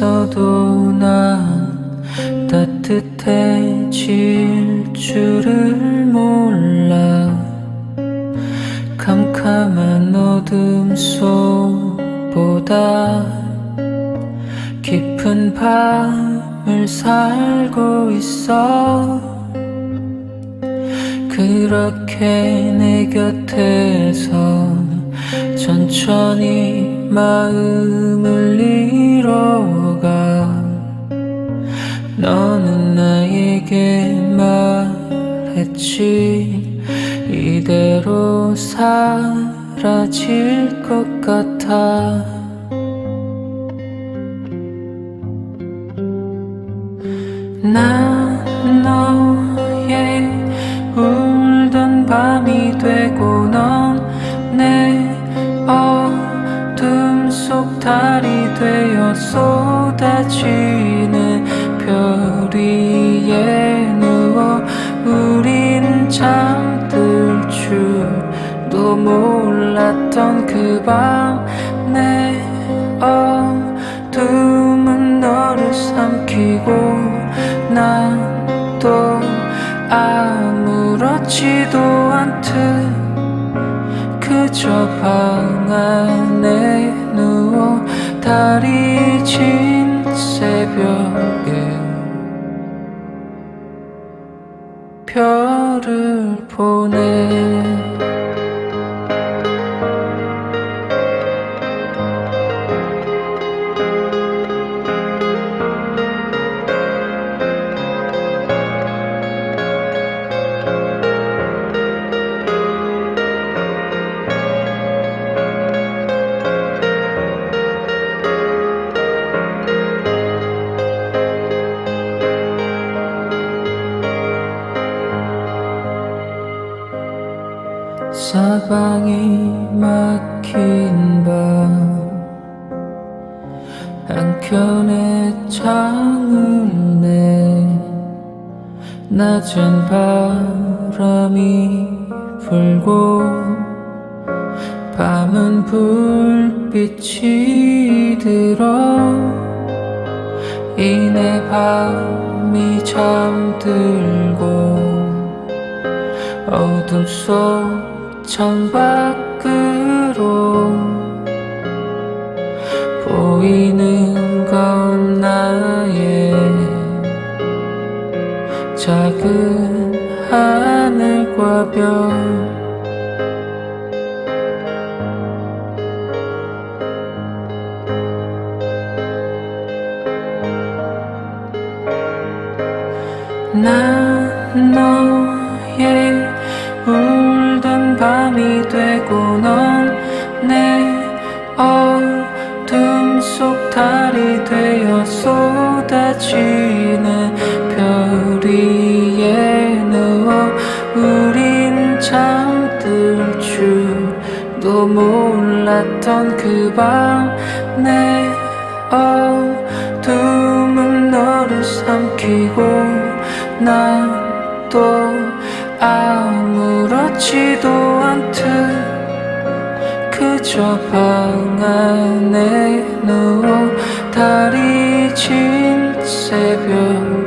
있어도 난 따뜻해질 줄을 몰라. 캄캄한 어둠 속보다 깊은 밤을 살고 있어. 그렇게 내 곁에서 천천히 마음을 잃어 가 너는 나에게 말했지? 이대로 사라질 것 같아. 난 너의 울던 밤이 되 지는 별 위에 누워 우린 잠들 줄도 몰랐던 그 밤 내 어둠은 너를 삼키고 난 또 아무렇지도 않듯 그저 방 안에 누워 달이 진 새벽에 별을 보내 사방이 막힌 밤 한켠에 창을 내 낮은 바람이 불고 밤은 불빛이 들어 이내 밤이 잠들고 어둠 속 창밖으로 보이는 건 나의 작은 하늘과 별 쏟아지는 별 위에 누워 우린 잠들 줄도 몰랐던 그 밤 내 어둠은 너를 삼키고 난 또 아무렇지도 않듯 그저 방 안에 누워 달이 진 새벽